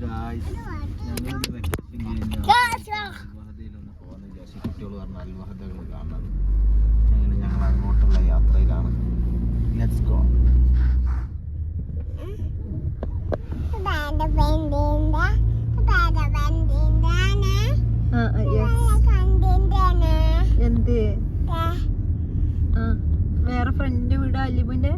Guys ഞങ്ങൾ vacation കഴിഞ്ഞാൽ അൽവഹദയിലൊന്ന് പോകാന്ന് വിചാരിച്ചു കുട്ടികൾ പറഞ്ഞ അൽവഹദകൾ കാണാൻ അങ്ങനെ ഞങ്ങൾ അങ്ങോട്ടുള്ള യാത്രയിലാണ് ലെറ്റ്സ് ഗോ എന്ത് വേറെ ഫ്രണ്ട് വീട് അലിബിന്റെ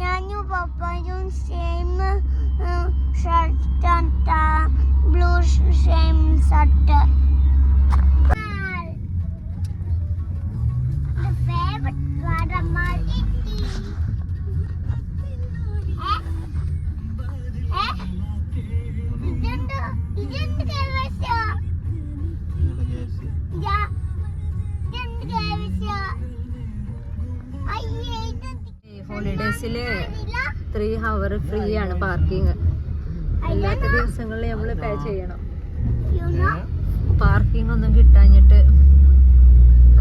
ഞാനും പപ്പയും same shirt blue same shirt ഹോളിഡേസിൽ three hour free ആണ് പാർക്കിംഗ് അല്ലാത്ത ദിവസങ്ങളിൽ നമ്മൾ പേ ചെയ്യണം. പാർക്കിംഗ് ഒന്നും കിട്ടാഞ്ഞിട്ട്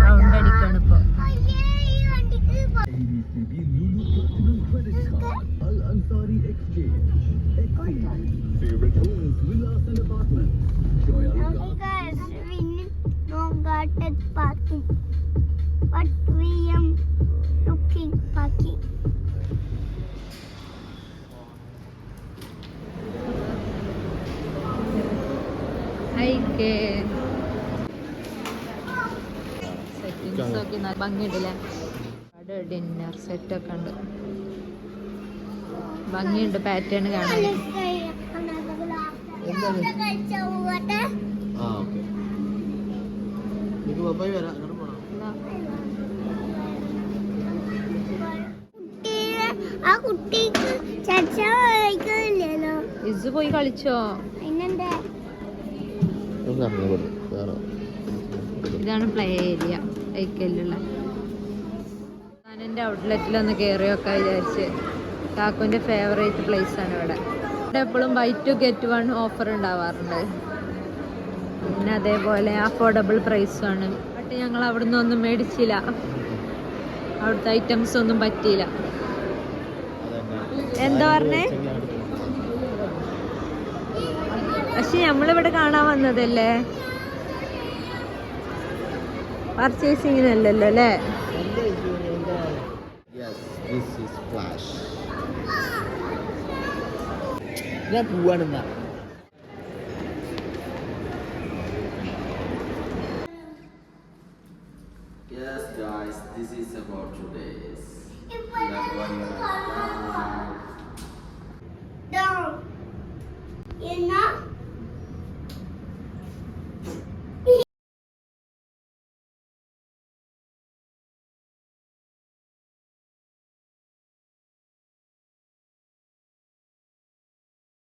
റൗണ്ട് അടിക്കാണ് ഇപ്പൊ. അയ്യേ ഈ വണ്ടിക്ക് പോ- Okay guys, we need no guarded parking, settings ഒക്കെ നല്ല ഭംഗിയുണ്ടല്ലേ? അവിടെ ഡിന്നർ സെറ്റ് ഒക്കെ ഉണ്ട്. ഭംഗിയുണ്ട് പാറ്റേൺ കാണാൻ. ആ കുട്ടിക്ക് ഇസ് പോയി കളിച്ചോ? അതിനെന്താ വേറെ ഇതാണ് പ്ലേ ഏരിയ ഐക്കല്ലുള്ള എന്റെ ഔട്ട്ലെറ്റിലൊന്ന് കയറിയൊക്കെ വിചാരിച്ച്. കാക്കുവിന്റെ ഫേവറേറ്റ് പ്ലേസ് ആണ് ഇവിടെ. ഇവിടെ എപ്പോഴും buy two get one offer ഉണ്ടാവാറുണ്ട്. പിന്നെ അതേപോലെ അഫോർഡബിൾ പ്രൈസുമാണ് ബട്ട് ഞങ്ങൾ അവിടുന്ന് ഒന്നും മേടിച്ചില്ല. അവിടുത്തെ ഐറ്റംസ് ഒന്നും പറ്റിയില്ല. എന്താ പറഞ്ഞേ? പക്ഷെ നമ്മളിവിടെ കാണാൻ വന്നതല്ലേ? പർച്ചേസിങ്ങിനല്ലല്ലോ അല്ലേ? യെസ് ദിസ് ഈസ് ഫ്ലാഷ് ഞാൻ പോവാണെന്നാ Yes, guys, this is about today's.